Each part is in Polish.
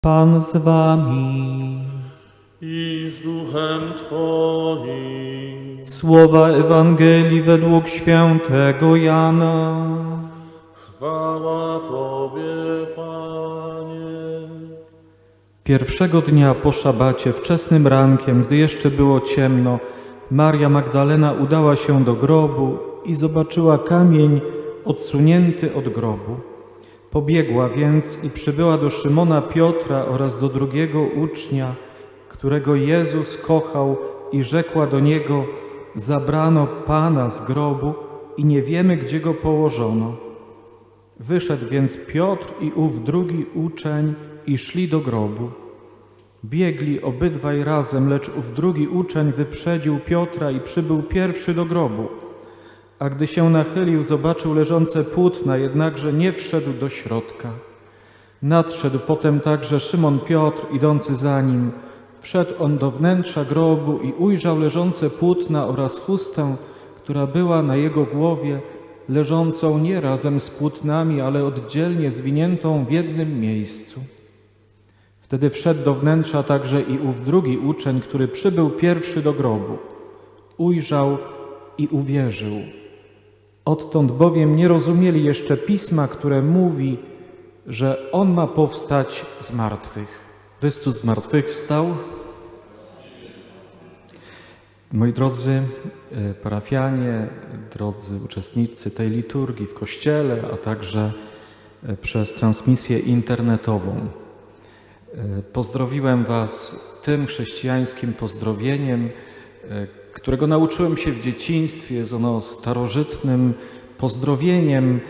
Pan z wami. i z duchem Twoim. Słowa Ewangelii według świętego Jana. Chwała Tobie, Panie. Pierwszego dnia po szabacie, wczesnym rankiem, gdy jeszcze było ciemno, Maria Magdalena udała się do grobu i zobaczyła kamień odsunięty od grobu. Pobiegła więc i przybyła do Szymona Piotra oraz do drugiego ucznia, którego Jezus kochał i rzekła do niego: Zabrano Pana z grobu i nie wiemy, gdzie go położono. Wyszedł więc Piotr i ów drugi uczeń i szli do grobu. Biegli obydwaj razem, lecz ów drugi uczeń wyprzedził Piotra i przybył pierwszy do grobu. A gdy się nachylił, zobaczył leżące płótna, jednakże nie wszedł do środka. Nadszedł potem także Szymon Piotr, idący za nim. Wszedł on do wnętrza grobu i ujrzał leżące płótna oraz chustę, która była na jego głowie, leżącą nie razem z płótnami, ale oddzielnie zwiniętą w jednym miejscu. Wtedy wszedł do wnętrza także i ów drugi uczeń, który przybył pierwszy do grobu. Ujrzał i uwierzył. Odtąd bowiem nie rozumieli jeszcze pisma, które mówi, że on ma powstać z martwych. Chrystus z martwych wstał. Moi drodzy e, parafianie, drodzy uczestnicy tej liturgii w kościele, a także e, przez transmisję internetową. E, Pozdrowiłem Was tym chrześcijańskim pozdrowieniem, którego nauczyłem się w dzieciństwie. Jest ono starożytnym pozdrowieniem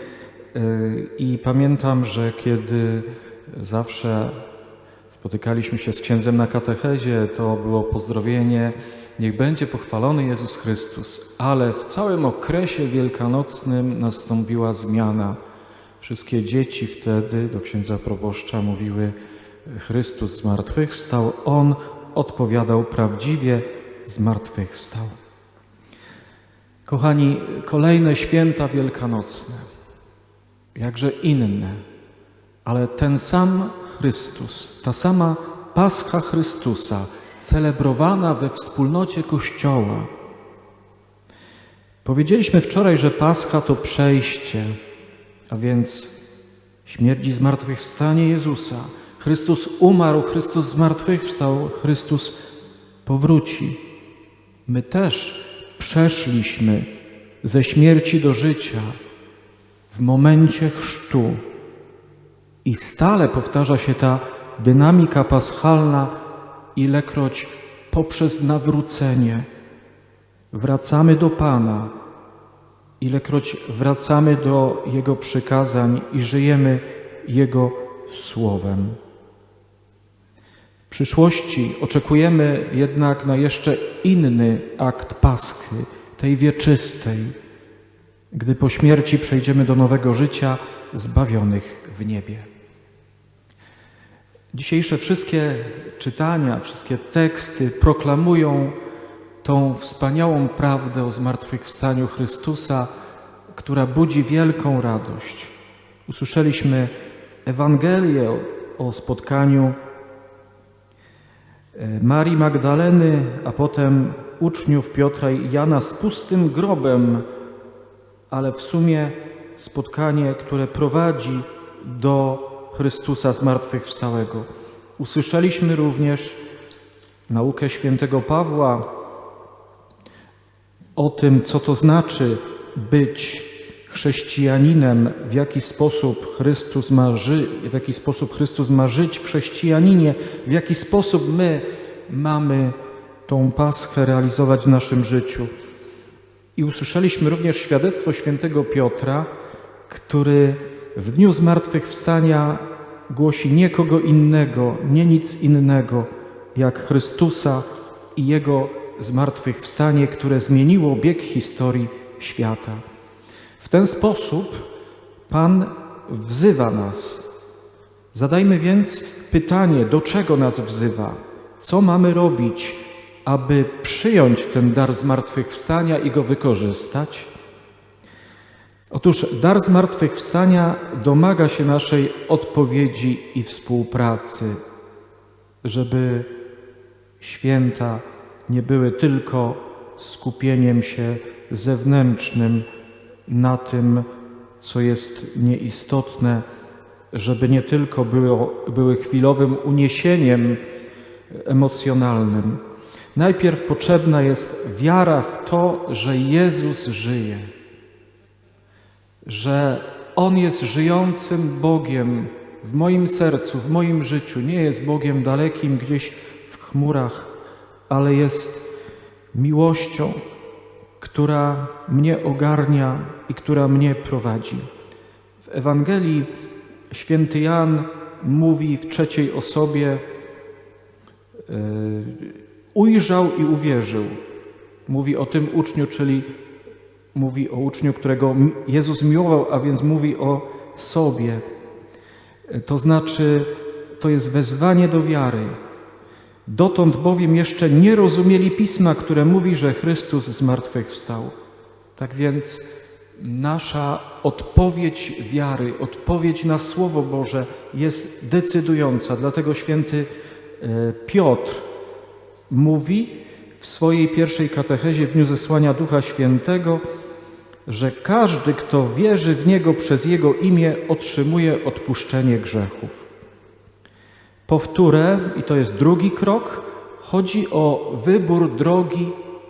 e, i pamiętam, że kiedy zawsze spotykaliśmy się z księdzem na katechezie, to było pozdrowienie Niech będzie pochwalony Jezus Chrystus, ale w całym okresie wielkanocnym nastąpiła zmiana. Wszystkie dzieci wtedy do księdza proboszcza mówiły Chrystus zmartwychwstał. On odpowiadał prawdziwie zmartwychwstał. Kochani, kolejne święta wielkanocne, jakże inne, ale ten sam Chrystus, ta sama Pascha Chrystusa, celebrowana we wspólnocie Kościoła. Powiedzieliśmy wczoraj, że Pascha to przejście, a więc śmierć i zmartwychwstanie Jezusa. Chrystus umarł, Chrystus zmartwychwstał, Chrystus powróci. My też przeszliśmy ze śmierci do życia w momencie chrztu. I stale powtarza się ta dynamika paschalna, ilekroć poprzez nawrócenie wracamy do Pana, ilekroć wracamy do Jego przykazań i żyjemy Jego Słowem. W przyszłości oczekujemy jednak na jeszcze inny akt Paschy, tej wieczystej, gdy po śmierci przejdziemy do nowego życia zbawionych w niebie. Dzisiejsze wszystkie czytania, wszystkie teksty proklamują tą wspaniałą prawdę o zmartwychwstaniu Chrystusa, która budzi wielką radość. Usłyszeliśmy Ewangelię o, spotkaniu Marii Magdaleny, a potem uczniów Piotra i Jana z pustym grobem, ale w sumie spotkanie, które prowadzi do Chrystusa zmartwychwstałego. Usłyszeliśmy również naukę świętego Pawła o tym, co to znaczy być chrześcijaninem, w jaki sposób Chrystus ma, ży- w jaki sposób Chrystus ma żyć w chrześcijaninie, w jaki sposób my mamy tą paschę realizować w naszym życiu. I usłyszeliśmy również świadectwo świętego Piotra, który w dniu zmartwychwstania głosi nie kogo innego, nie nic innego, jak Chrystusa i Jego zmartwychwstanie, które zmieniło bieg historii świata. W ten sposób Pan wzywa nas. Zadajmy więc pytanie, do czego nas wzywa? Co mamy robić, aby przyjąć ten dar zmartwychwstania i go wykorzystać? Otóż dar zmartwychwstania domaga się naszej odpowiedzi i współpracy żeby święta nie były tylko skupieniem się zewnętrznym na tym, co jest nieistotne, żeby nie tylko było, były chwilowym uniesieniem emocjonalnym. Najpierw potrzebna jest wiara w to, że Jezus żyje, że On jest żyjącym Bogiem w moim sercu, w moim życiu. Nie jest Bogiem dalekim gdzieś w chmurach, ale jest miłością, która mnie ogarnia i która mnie prowadzi. W Ewangelii święty Jan mówi w trzeciej osobie: Ujrzał i uwierzył. Mówi o tym uczniu, czyli mówi o uczniu, którego Jezus miłował, a więc mówi o sobie. To znaczy, to jest wezwanie do wiary. Dotąd bowiem jeszcze nie rozumieli pisma, które mówi, że Chrystus zmartwychwstał. Tak więc nasza odpowiedź wiary, odpowiedź na Słowo Boże jest decydująca. Dlatego święty e, Piotr mówi w swojej pierwszej katechezie w dniu zesłania Ducha Świętego, że każdy, kto wierzy w Niego przez Jego imię, otrzymuje odpuszczenie grzechów. Powtórę, i to jest drugi krok, chodzi o wybór drogi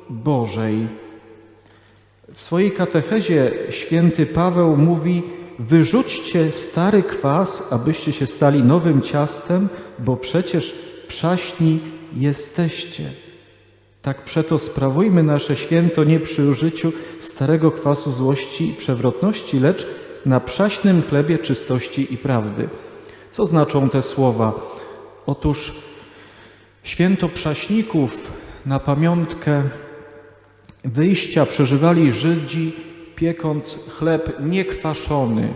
Bożej. W swojej katechezie święty Paweł mówi: Wyrzućcie stary kwas, abyście się stali nowym ciastem, bo przecież przaśni jesteście. Tak przeto sprawujmy nasze święto nie przy użyciu starego kwasu złości i przewrotności, lecz na przaśnym chlebie czystości i prawdy. Co znaczą te słowa? Otóż święto przaśników na pamiątkę wyjścia przeżywali Żydzi, piekąc chleb niekwaszony,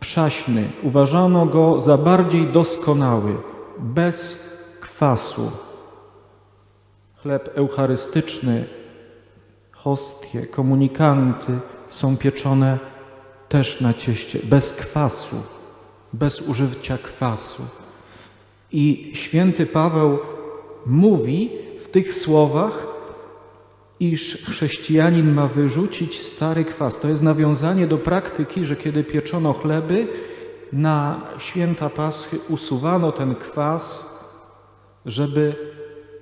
przaśny. Uważano go za bardziej doskonały, bez kwasu. Chleb eucharystyczny, hostie, komunikanty są pieczone też na cieście, bez kwasu, bez użycia kwasu. I święty Paweł mówi w tych słowach, iż chrześcijanin ma wyrzucić stary kwas. To jest nawiązanie do praktyki, że kiedy pieczono chleby, na święta Paschy usuwano ten kwas, żeby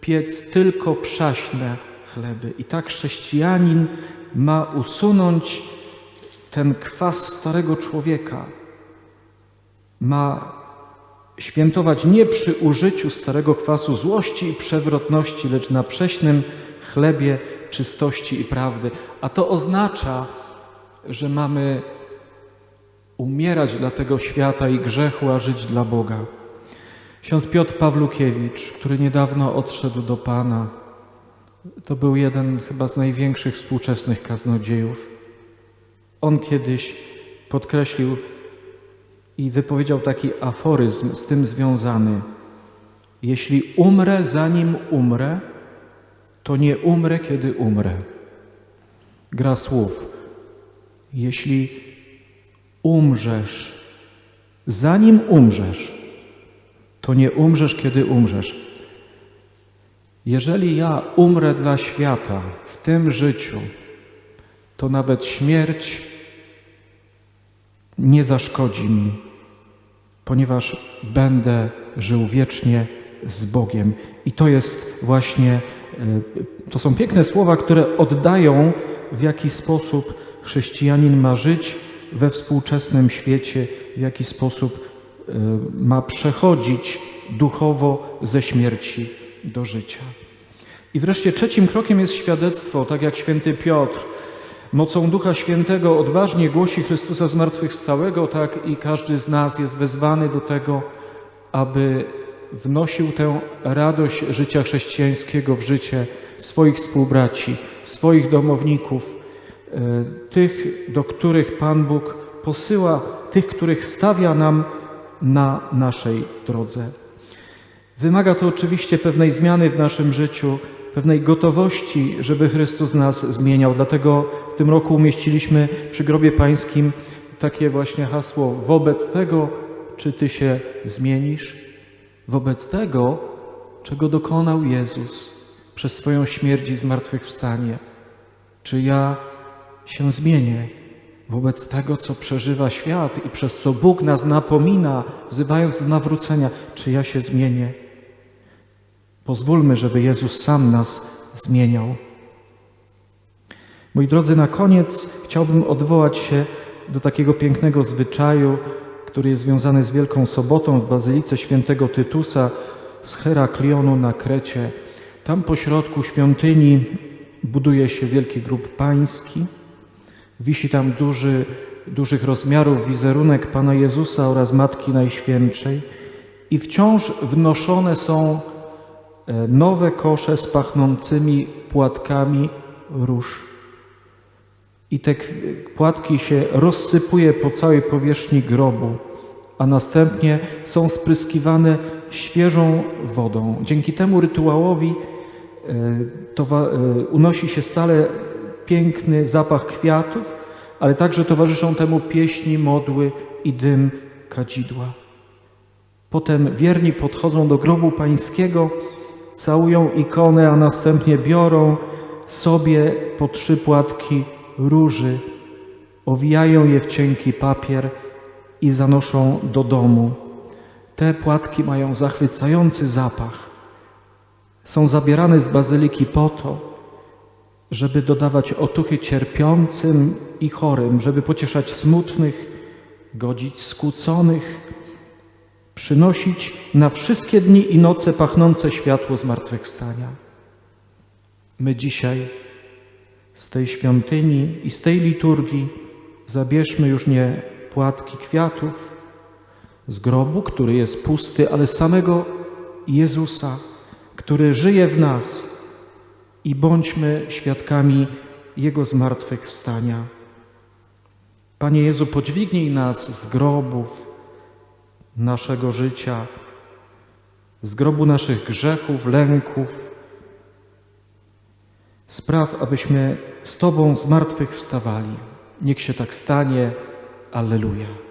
piec tylko przaśne chleby. I tak chrześcijanin ma usunąć ten kwas starego człowieka. Ma świętować nie przy użyciu starego kwasu złości i przewrotności, lecz na prześnym chlebie czystości i prawdy. A to oznacza, że mamy umierać dla tego świata i grzechu, a żyć dla Boga. Ksiądz Piotr Pawlukiewicz, który niedawno odszedł do Pana, to był jeden chyba z największych współczesnych kaznodziejów. On kiedyś podkreślił i wypowiedział taki aforyzm z tym związany. Jeśli umrę zanim umrę, to nie umrę, kiedy umrę. Gra słów. Jeśli umrzesz, zanim umrzesz, to nie umrzesz, kiedy umrzesz. Jeżeli ja umrę dla świata w tym życiu, to nawet śmierć nie zaszkodzi mi, ponieważ będę żył wiecznie z Bogiem. I to jest właśnie, e, to są piękne słowa, które oddają, w jaki sposób chrześcijanin ma żyć we współczesnym świecie, w jaki sposób ma przechodzić duchowo ze śmierci do życia. I wreszcie trzecim krokiem jest świadectwo, tak jak święty Piotr mocą Ducha Świętego odważnie głosi Chrystusa zmartwychwstałego, tak i każdy z nas jest wezwany do tego, aby wnosił tę radość życia chrześcijańskiego w życie swoich współbraci, swoich domowników, e, tych, do których Pan Bóg posyła, tych, których stawia nam na naszej drodze. Wymaga to oczywiście pewnej zmiany w naszym życiu, pewnej gotowości, żeby Chrystus nas zmieniał. Dlatego w tym roku umieściliśmy przy grobie pańskim takie właśnie hasło: Wobec tego, czy ty się zmienisz? Wobec tego, czego dokonał Jezus przez swoją śmierć i zmartwychwstanie, czy ja się zmienię wobec tego, co przeżywa świat i przez co Bóg nas napomina, wzywając do nawrócenia, czy ja się zmienię? Pozwólmy, żeby Jezus sam nas zmieniał. Moi drodzy, na koniec chciałbym odwołać się do takiego pięknego zwyczaju, który jest związany z Wielką Sobotą w Bazylice Świętego Tytusa z Heraklionu na Krecie. Tam pośrodku świątyni buduje się wielki grób pański. Wisi tam duży, dużych rozmiarów wizerunek Pana Jezusa oraz Matki Najświętszej i wciąż wnoszone są e, nowe kosze z pachnącymi płatkami róż. I te płatki się rozsypuje po całej powierzchni grobu, a następnie są spryskiwane świeżą wodą. Dzięki temu rytuałowi e, e, unosi się stale piękny zapach kwiatów, ale także towarzyszą temu pieśni, modły i dym kadzidła. Potem wierni podchodzą do grobu pańskiego, całują ikonę, a następnie biorą sobie po trzy płatki róży, owijają je w cienki papier i zanoszą do domu. Te płatki mają zachwycający zapach. Są zabierane z bazyliki po to, żeby dodawać otuchy cierpiącym i chorym, żeby pocieszać smutnych, godzić skłóconych, przynosić na wszystkie dni i noce pachnące światło zmartwychwstania. My dzisiaj z tej świątyni i z tej liturgii zabierzmy już nie płatki kwiatów z grobu, który jest pusty, ale samego Jezusa, który żyje w nas i bądźmy świadkami Jego zmartwychwstania. Panie Jezu, podźwignij nas z grobów naszego życia, z grobu naszych grzechów, lęków. Spraw, abyśmy z Tobą zmartwychwstawali. Niech się tak stanie. Alleluja.